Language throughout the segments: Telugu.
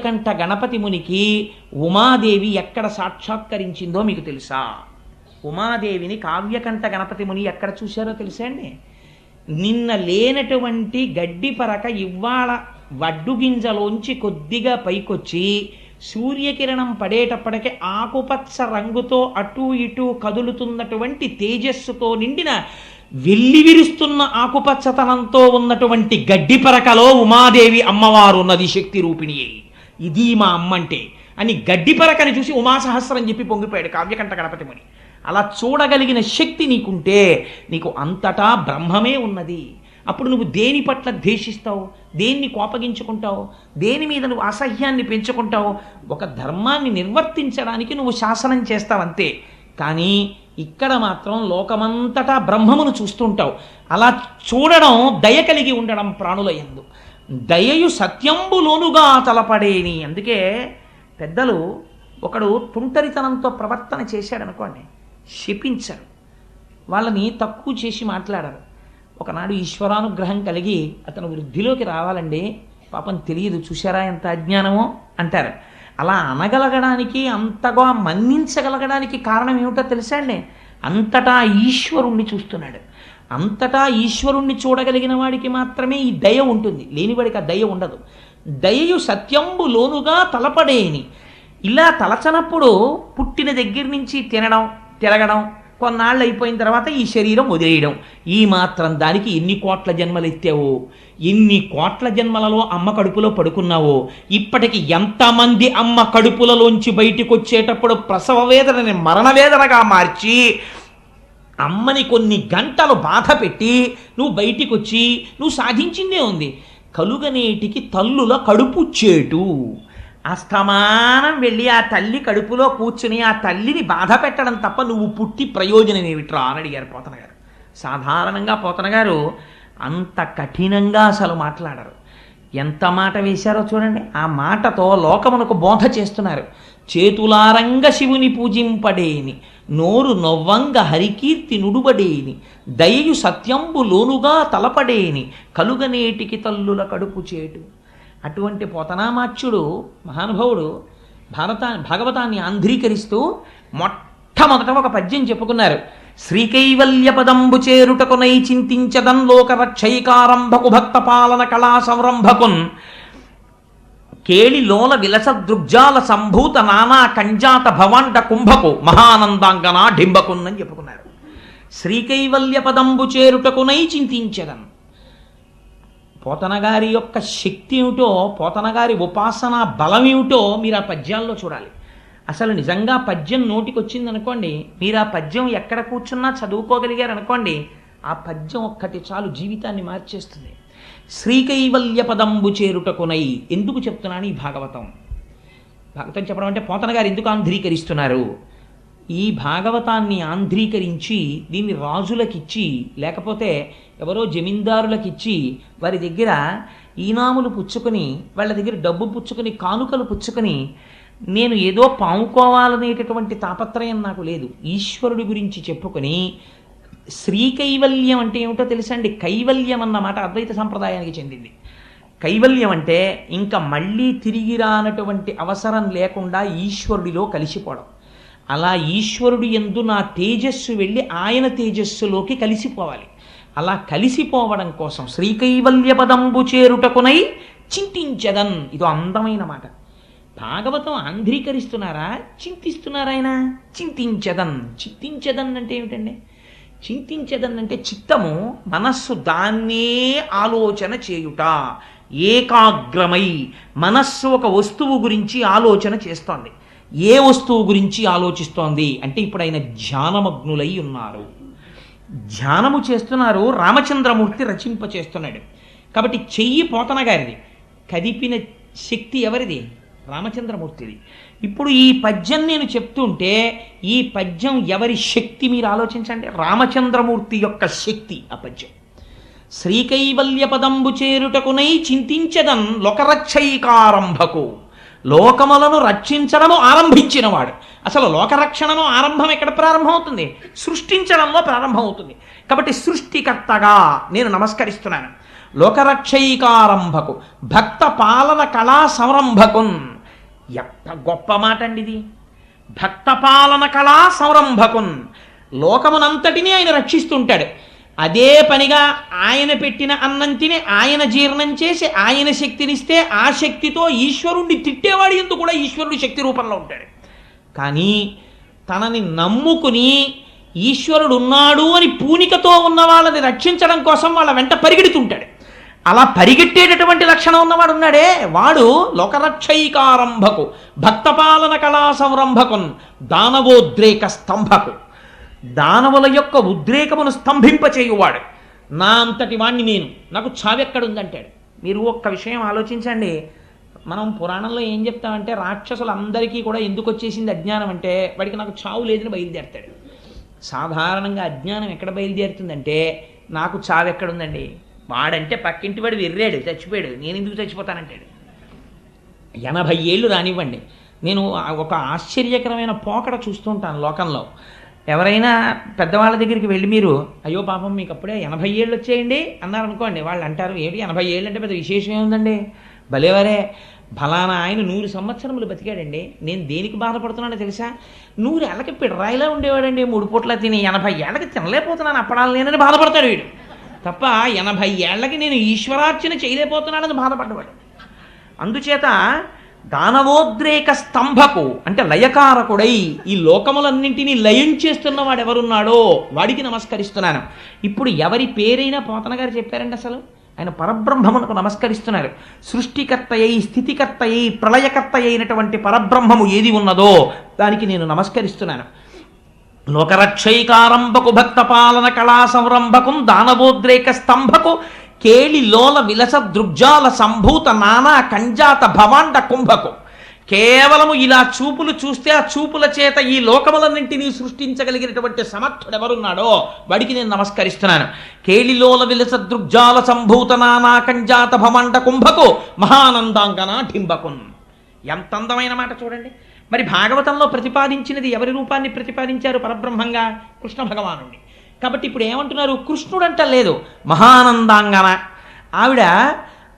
నీలకంఠ గణపతి మునికి ఉమాదేవి ఎక్కడ సాక్షాత్కరించిందో మీకు తెలుసా? ఉమాదేవిని కావ్యకంఠ గణపతి ముని ఎక్కడ చూశారో తెలుసా అండి? నిన్న లేనటువంటి గడ్డి పరక ఇవాళ వడ్డు గింజలోంచి కొద్దిగా పైకొచ్చి సూర్యకిరణం పడేటప్పటికి ఆకుపచ్చ రంగుతో అటు ఇటు కదులుతున్నటువంటి తేజస్సుతో నిండిన వెల్లివిరుస్తున్న ఆకుపచ్చతనంతో ఉన్నటువంటి గడ్డి పరకలో ఉమాదేవి అమ్మవారు ఉన్నది శక్తి రూపిణి. ఇది మా అమ్మంటే అని గడ్డి పరకని చూసి ఉమాసహస్రం చెప్పి పొంగిపోయాడు కావ్యకంఠ గణపతి ముని. అలా చూడగలిగిన శక్తి నీకుంటే నీకు అంతటా బ్రహ్మమే ఉన్నది. అప్పుడు నువ్వు దేని పట్ల ద్వేషిస్తావు? దేన్ని కోపగించుకుంటావు? దేని మీద నువ్వు అసహ్యాన్ని పెంచుకుంటావు? ఒక ధర్మాన్ని నిర్వర్తించడానికి నువ్వు శాసనం చేస్తావంతే. కానీ ఇక్కడ మాత్రం లోకమంతటా బ్రహ్మమును చూస్తుంటావు. అలా చూడడం దయ కలిగి ఉండడం ప్రాణుల ఎందు. దయయు సత్యంబులోనుగా తలపడేని. అందుకే పెద్దలు ఒకడు తుంటరితనంతో ప్రవర్తన చేశాడనుకోండి శపించరు. వాళ్ళని తక్కువ చేసి మాట్లాడరు. ఒకనాడు ఈశ్వరానుగ్రహం కలిగి అతను వృద్ధిలోకి రావాలండి. పాపం తెలియదు చూశారా ఎంత అజ్ఞానమో? అంటారు. అలా అనగలగడానికి అంతగా మన్నించగలగడానికి కారణం ఏమిటో తెలుసా అండి? అంతటా ఈశ్వరుణ్ణి చూస్తున్నాడు. అంతటా ఈశ్వరుణ్ణి చూడగలిగిన వాడికి మాత్రమే ఈ దయ ఉంటుంది. లేనివాడికి ఆ దయ ఉండదు. దయయు సత్యంబు లోనుగా తలపడేని. ఇలా తలచనప్పుడు పుట్టిన దగ్గర నుంచి తినడం తిరగడం కొన్నాళ్ళు అయిపోయిన తర్వాత ఈ శరీరం వదిలేయడం. ఈ మాత్రం దానికి ఎన్ని కోట్ల జన్మలు ఎత్తావో ఎన్ని కోట్ల జన్మలలో అమ్మ కడుపులో పడుకున్నావో. ఇప్పటికి ఎంతమంది అమ్మ కడుపులలోంచి బయటికి వచ్చేటప్పుడు ప్రసవ వేదనని మరణ వేదనగా మార్చి అమ్మని కొన్ని గంటలు బాధ పెట్టి నువ్వు బయటికి వచ్చి నువ్వు సాధించిందే ఉంది. కలుగనేటికి తల్లుల కడుపు చేటు. అస్తమానం వెళ్ళి ఆ తల్లి కడుపులో కూర్చుని ఆ తల్లిని బాధ పెట్టడం తప్ప నువ్వు పుట్టి ప్రయోజనం ఏమిట్రా అని అడిగారు పోతన గారు సాధారణంగా పోతన గారు అంత కఠినంగా అసలు మాట్లాడరు. ఎంత మాట వేశారో చూడండి. ఆ మాటతో లోకమునకు బోధ చేస్తున్నారు. చేతులారంగ శివుని పూజింపడేని నోరు నొవ్వంగ హరికీర్తి నుడుబడేని దయయు సత్యంబు లోనుగా తలపడేని కలుగనేటికి తల్లుల కడుపు చేటు. అటువంటి పోతనామాచ్యుడు మహానుభావుడు భారత భాగవతాన్ని ఆంధ్రీకరిస్తూ మొట్టమొదట ఒక పద్యం చెప్పుకున్నారు. శ్రీకైవల్య పదంబు చేరుటకునై చింతించదన్ లోక రక్షైకారంభకు భక్త పాలన కళా సంరంభకున్ కేళి లోల విలస దృగ్జాల సంభూత నానా కంజాత భవాండ కుంభకు మహానందాంగన డింబకున్ అని చెప్పుకున్నారు. శ్రీకైవల్య పదంబు చేరుటకునై చింతించదన్. పోతనగారి యొక్క శక్తి ఏమిటో పోతనగారి ఉపాసన బలం ఏమిటో మీరు ఆ పద్యాల్లో చూడాలి. అసలు నిజంగా పద్యం నోటికి వచ్చిందనుకోండి మీరు ఆ పద్యం ఎక్కడ కూర్చున్నా చదువుకోగలిగారు అనుకోండి ఆ పద్యం ఒక్కటి చాలు జీవితాన్ని మార్చేస్తుంది. శ్రీకైవల్య పదంబు చేరుటకునై ఎందుకు చెప్తున్నాను ఈ భాగవతం? భాగవతం చెప్పడం అంటే పోతన గారు ఎందుకు ఆంధ్రీకరిస్తున్నారు? ఈ భాగవతాన్ని ఆంధ్రీకరించి దీన్ని రాజులకిచ్చి లేకపోతే ఎవరో జమీందారులకిచ్చి వారి దగ్గర ఈనాములు పుచ్చుకొని వాళ్ళ దగ్గర డబ్బు పుచ్చుకొని కానుకలు పుచ్చుకొని నేను ఏదో పాముకోవాలనేటటువంటి తాపత్రయం నాకు లేదు. ఈశ్వరుడి గురించి చెప్పుకొని శ్రీకైవల్యం అంటే ఏమిటో తెలుసా అండి కైవల్యం అన్నమాట అద్వైత సంప్రదాయానికి చెందింది. కైవల్యం అంటే ఇంకా మళ్ళీ తిరిగి రానటువంటి అవసరం లేకుండా ఈశ్వరుడిలో కలిసిపోవడం. అలా ఈశ్వరుడు ఎందు నా తేజస్సు వెళ్ళి ఆయన తేజస్సులోకి కలిసిపోవాలి. అలా కలిసిపోవడం కోసం శ్రీకైవల్య పదంబు చేరుటకునై చింతించదన్. ఇదో అందమైన మాట. భాగవతం ఆంధ్రీకరిస్తున్నారా చింతిస్తున్నారా ఆయన? చింతించదన్. చింతించదన్ అంటే ఏమిటండి? చింతించదన్ అంటే చిత్తము మనస్సు దాన్నే ఆలోచన చేయుట. ఏకాగ్రమై మనస్సు ఒక వస్తువు గురించి ఆలోచన చేస్తోంది. ఏ వస్తువు గురించి ఆలోచిస్తోంది? అంటే ఇప్పుడు ఆయన ధ్యానమగ్నులై ఉన్నారు. ధ్యానము చేస్తున్నారు రామచంద్రమూర్తి రచింప చేస్తున్నాడు కాబట్టి చెయ్యి పోతన గారిది. కదిపిన శక్తి ఎవరిది? రామచంద్రమూర్తిది. ఇప్పుడు ఈ పద్యం నేను చెప్తుంటే ఈ పద్యం ఎవరి శక్తి మీరు ఆలోచించండి? రామచంద్రమూర్తి యొక్క శక్తి ఆ పద్యం. శ్రీకైవల్య పదంబు చేరుటకునై చింతించదన్ లోకరక్షైకారంభకు. లోకములను రక్షించడము ఆరంభించినవాడు. అసలు లోకరక్షణను ఆరంభం ఎక్కడ ప్రారంభమవుతుంది? సృష్టించడంలో ప్రారంభమవుతుంది. కాబట్టి సృష్టికర్తగా నేను నమస్కరిస్తున్నాను. లోకరక్షైకారంభకు భక్త పాలన కళా సంరంభకున్ ఎంత గొప్ప మాట అండి ఇది భక్త పాలన కళా సంరంభకున్ లోకమునంతటినీ ఆయన రక్షిస్తుంటాడు. అదే పనిగా ఆయన పెట్టిన అన్నం తిని ఆయన జీర్ణం చేసి ఆయన శక్తినిస్తే ఆ శక్తితో ఈశ్వరుణ్ణి తిట్టేవాడి ఎందుకు కూడా ఈశ్వరుడు శక్తి రూపంలో ఉంటాడు. కానీ తనని నమ్ముకుని ఈశ్వరుడు ఉన్నాడు అని పూనికతో ఉన్న వాళ్ళని రక్షించడం కోసం వాళ్ళ వెంట పరిగెడుతుంటాడు. అలా పరిగెట్టేటటువంటి లక్షణం ఉన్నవాడు ఉన్నాడే. వాడు లోకరక్షైకారంభకు భక్తపాలన కళా సంరంభకున్ దానవోద్రేక స్తంభకు. దానవుల యొక్క ఉద్రేకమును స్తంభింపచేయువాడు. నా అంతటి వాణ్ణి నేను. నాకు చావెక్కడుందంటాడు. మీరు ఒక్క విషయం ఆలోచించండి. మనం పురాణంలో ఏం చెప్తామంటే రాక్షసులందరికీ కూడా ఎందుకు వచ్చేసింది అజ్ఞానం అంటే వాడికి నాకు చావు లేదని బయలుదేరతాడు. సాధారణంగా అజ్ఞానం ఎక్కడ బయలుదేరుతుందంటే నాకు చావు ఎక్కడుందండి వాడంటే పక్కింటి వాడు వెర్రాడు చచ్చిపోయాడు. నేను ఎందుకు చచ్చిపోతానంటాడు. ఎనభై ఏళ్ళు రానివ్వండి. నేను ఒక ఆశ్చర్యకరమైన పోకడ చూస్తుంటాను లోకంలో. ఎవరైనా పెద్దవాళ్ళ దగ్గరికి వెళ్ళి మీరు అయ్యో పాపం మీకు అప్పుడే ఎనభై ఏళ్ళు వచ్చేయండి అన్నారు అనుకోండి వాళ్ళు అంటారు ఏమిటి ఎనభై ఏళ్ళు అంటే పెద్ద విశేషం ఏముందండి? భలేవరే ఫలానా ఆయన నూరు సంవత్సరములు బతికాడండి. నేను దేనికి బాధపడుతున్నానో తెలుసా? నూరు ఏళ్ళకి పిడరాయిలా ఉండేవాడండి. మూడు పూట్ల తిని ఎనభై ఏళ్ళకి తినలేకపోతున్నాను. అప్పడాలు నేనని బాధపడతాడు వీడు. తప్ప ఎనభై ఏళ్ళకి నేను ఈశ్వరార్చన చేయలేకపోతున్నానని బాధపడ్డవాడు. అందుచేత దానవోద్రేక స్తంభకు అంటే లయకారకుడై ఈ లోకములన్నింటినీ లయం చేస్తున్న వాడు ఎవరున్నాడో వాడికి నమస్కరిస్తున్నాను. ఇప్పుడు ఎవరి పేరైనా పోతన గారు చెప్పారండి అసలు? ఆయన పరబ్రహ్మమునకు నమస్కరిస్తున్నారు. సృష్టికర్త అయి స్థితికర్త అయి ప్రళయకర్త అయినటువంటి పరబ్రహ్మము ఏది ఉన్నదో దానికి నేను నమస్కరిస్తున్నాను. లోకరక్షైకారంభకు భక్త పాలన కళా సంరంభకు దానవోద్రేక స్తంభకు కేళిలోల విలస దృగ్జాల సంభూత నానా కంజాత భవాండ కుంభకు. కేవలము ఇలా చూపులు చూస్తే ఆ చూపుల చేత ఈ లోకములన్నింటినీ సృష్టించగలిగినటువంటి సమర్థుడు ఎవరున్నాడో వాడికి నేను నమస్కరిస్తున్నాను. కేళిలోల విలస దృగ్జాల సంభూత నానా కంజాత భమండ కుంభకు మహానందాంగన ఢింబకున్ ఎంత అందమైన మాట చూడండి. మరి భాగవతంలో ప్రతిపాదించినది ఎవరి రూపాన్ని ప్రతిపాదించారు పరబ్రహ్మంగా? కృష్ణ భగవానుణ్ణి కాబట్టి ఇప్పుడు ఏమంటున్నారు? కృష్ణుడంట లేదు. మహానందాంగన ఆవిడ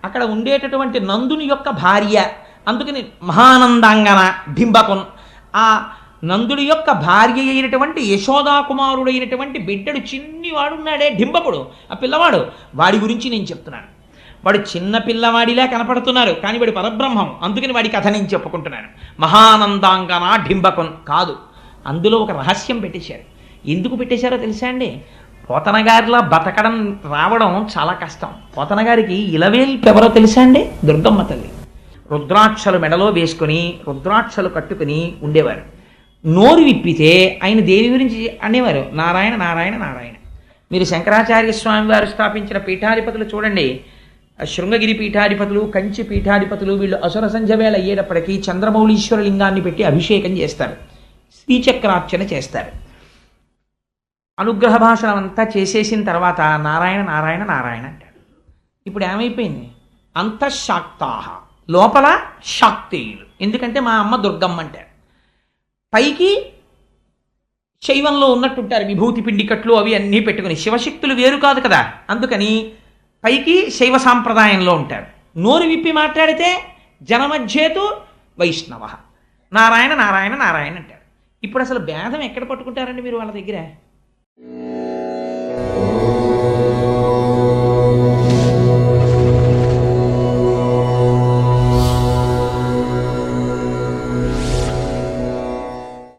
అక్కడ ఉండేటటువంటి నందుని యొక్క భార్య. అందుకని మహానందాంగన డింబకున్ ఆ నందుడి యొక్క భార్య అయినటువంటి యశోదాకుమారుడైనటువంటి బిడ్డడు చిన్నివాడున్నాడే డింబకుడు ఆ పిల్లవాడు. వాడి గురించి నేను చెప్తున్నాను. వాడు చిన్న పిల్లవాడిలా కనపడుతున్నారు కానీ వాడు పరబ్రహ్మం. అందుకని వాడి కథ నేను చెప్పుకుంటున్నాను. మహానందాంగన డింబకున్ కాదు. అందులో ఒక రహస్యం పెట్టేశారు. ఎందుకు పెట్టేశారో తెలుసా అండి? పోతనగారిలా బతకడం రావడం చాలా కష్టం. పోతనగారికి ఇలవేల్పు ఎవరో తెలుసా అండి? దుర్గమ్మ తల్లి. రుద్రాక్షలు మెడలో వేసుకొని రుద్రాక్షలు కట్టుకుని ఉండేవారు. నోరు విప్పితే ఆయన దేవి గురించి అనేవారు. నారాయణ నారాయణ నారాయణ. మీరు శంకరాచార్య స్వామి వారు స్థాపించిన పీఠాధిపతులు చూడండి. శృంగగిరి పీఠాధిపతులు కంచి పీఠాధిపతులు వీళ్ళు అసుర సంధ్య వేళ అయ్యేటప్పటికీ చంద్రమౌళీశ్వర లింగాన్ని పెట్టి అభిషేకం చేస్తారు. శ్రీచక్రార్చన చేస్తారు. అనుగ్రహ భాషణం అంతా చేసేసిన తర్వాత నారాయణ నారాయణ నారాయణ అంటాడు. ఇప్పుడు ఏమైపోయింది? అంతఃశాక్తాహ లోపల శాక్తేయులు ఎందుకంటే మా అమ్మ దుర్గమ్మ అంటారు. పైకి శైవంలో ఉన్నట్టుంటారు విభూతి పిండికట్లు అవి అన్నీ పెట్టుకుని. శివశక్తులు వేరు కాదు కదా. అందుకని పైకి శైవ సాంప్రదాయంలో ఉంటారు. నోరు విప్పి మాట్లాడితే జనమధ్యేతు వైష్ణవ. నారాయణ నారాయణ నారాయణ అంటారు. ఇప్పుడు అసలు భేదం ఎక్కడ పట్టుకుంటారండి మీరు వాళ్ళ దగ్గర?